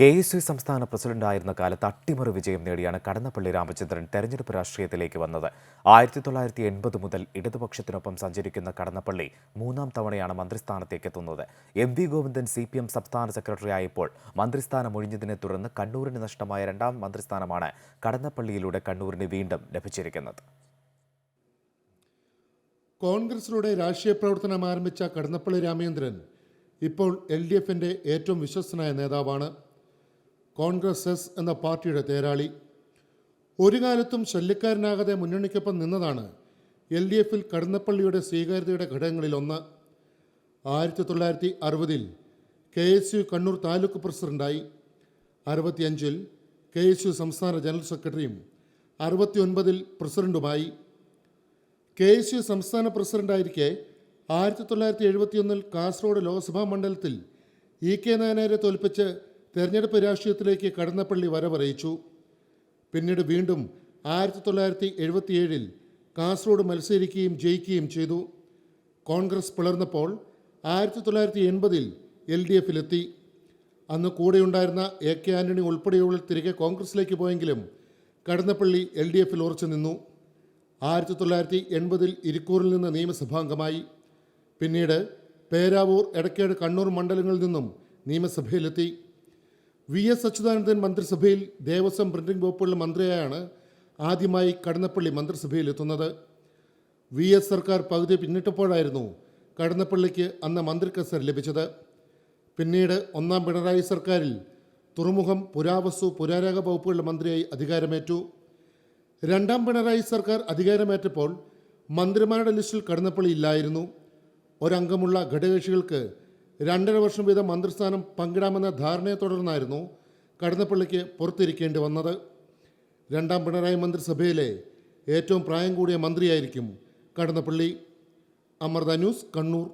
K S U സംസ്ഥാന പ്രസിഡന്റായിരുന്ന കാലത്ത് അട്ടിമറി വിജയം നേടിയാണ് കടന്നപ്പള്ളി രാമചന്ദ്രൻ തെരഞ്ഞെടുപ്പ് രാഷ്ട്രീയത്തിലേക്ക് വന്നത്. ആയിരത്തി തൊള്ളായിരത്തി എൺപത് മുതൽ ഇടതുപക്ഷത്തിനൊപ്പം സഞ്ചരിക്കുന്ന കടന്നപ്പള്ളി മൂന്നാം തവണയാണ് മന്ത്രിസ്ഥാനത്തേക്ക് എത്തുന്നത്. M V Govindan C P M സംസ്ഥാന സെക്രട്ടറി ആയപ്പോൾ മന്ത്രിസ്ഥാനം ഒഴിഞ്ഞതിനെ തുടർന്ന് കണ്ണൂരിന് നഷ്ടമായ രണ്ടാം മന്ത്രിസ്ഥാനമാണ് കടന്നപ്പള്ളിയിലൂടെ കണ്ണൂരിന് വീണ്ടും ലഭിച്ചിരിക്കുന്നത്. കോൺഗ്രസിലൂടെ രാഷ്ട്രീയ പ്രവർത്തനം ആരംഭിച്ച കടന്നപ്പള്ളി രാമചന്ദ്രൻ ഇപ്പോൾ എൽ ഡി എഫിന്റെ ഏറ്റവും വിശ്വസ്തനായ നേതാവാണ്. കോൺഗ്രസ് എസ് എന്ന പാർട്ടിയുടെ തേരാളി. ഒരു കാലത്തും ശല്യക്കാരനാകാതെ മുന്നണിക്കൊപ്പം നിന്നതാണ് എൽ ഡി എഫിൽ കടന്നപ്പള്ളിയുടെ സ്വീകാര്യതയുടെ ഘടകങ്ങളിലൊന്ന് ആയിരത്തി തൊള്ളായിരത്തി അറുപതിൽ K S U Kannur taluk പ്രസിഡന്റായി. അറുപത്തിയഞ്ചിൽ കെ എസ് യു സംസ്ഥാന ജനറൽ സെക്രട്ടറിയും അറുപത്തിയൊൻപതിൽ പ്രസിഡന്റുമായി. കെ എസ് യു സംസ്ഥാന പ്രസിഡന്റായിരിക്കെ ആയിരത്തി തൊള്ളായിരത്തി എഴുപത്തിയൊന്നിൽ കാസർഗോഡ് ലോക്സഭാ മണ്ഡലത്തിൽ ഇ കെ നായനാരെ തോൽപ്പിച്ച് തെരഞ്ഞെടുപ്പ് രാഷ്ട്രീയത്തിലേക്ക് കടന്നപ്പള്ളി വരവറിയിച്ചു. പിന്നീട് വീണ്ടും ആയിരത്തി തൊള്ളായിരത്തി എഴുപത്തിയേഴിൽ കാസർഗോഡ് മത്സരിക്കുകയും ജയിക്കുകയും ചെയ്തു. കോൺഗ്രസ് പിളർന്നപ്പോൾ ആയിരത്തി തൊള്ളായിരത്തി എൺപതിൽ എൽ ഡി എഫിലെത്തി. അന്ന് കൂടെയുണ്ടായിരുന്ന എ കെ ആന്റണി ഉൾപ്പെടെയുള്ള തിരികെ കോൺഗ്രസിലേക്ക് പോയെങ്കിലും കടന്നപ്പള്ളി എൽ ഡി എഫിൽ ഉറച്ചു നിന്നു. ആയിരത്തി തൊള്ളായിരത്തി എൺപതിൽ ഇരിക്കൂറിൽ നിന്ന് നിയമസഭാംഗമായി. പിന്നീട് പേരാവൂർ എടക്കേട് കണ്ണൂർ മണ്ഡലങ്ങളിൽ നിന്നും നിയമസഭയിലെത്തി. വി എസ് അച്യുതാനന്ദൻ മന്ത്രിസഭയിൽ ദേവസ്വം പ്രിന്റിംഗ് വകുപ്പുള്ള മന്ത്രിയായാണ് ആദ്യമായി കടന്നപ്പള്ളി മന്ത്രിസഭയിൽ എത്തുന്നത്. വി എസ് സർക്കാർ പകുതി പിന്നിട്ടപ്പോഴായിരുന്നു കടന്നപ്പള്ളിക്ക് അന്ന് മന്ത്രി കസേര ലഭിച്ചത്. പിന്നീട് ഒന്നാം പിണറായി സർക്കാരിൽ തുറമുഖം പുരാവസ്തു പുരാരേഖ വകുപ്പുകളുടെ മന്ത്രിയായി അധികാരമേറ്റു. രണ്ടാം പിണറായി സർക്കാർ അധികാരമേറ്റപ്പോൾ മന്ത്രിമാരുടെ ലിസ്റ്റിൽ കടന്നപ്പള്ളി ഇല്ലായിരുന്നു. ഒരംഗമുള്ള ഘടകകക്ഷികൾക്ക് രണ്ടര വർഷം വീതം മന്ത്രിസ്ഥാനം പങ്കിടാമെന്ന ധാരണയെ തുടർന്നായിരുന്നു കടന്നപ്പള്ളിക്ക് പുറത്തിരിക്കേണ്ടി വന്നത്. രണ്ടാം പിണറായി മന്ത്രിസഭയിലെ ഏറ്റവും പ്രായം കൂടിയ മന്ത്രിയായിരിക്കും കടന്നപ്പള്ളി. അമൃത ന്യൂസ് കണ്ണൂർ.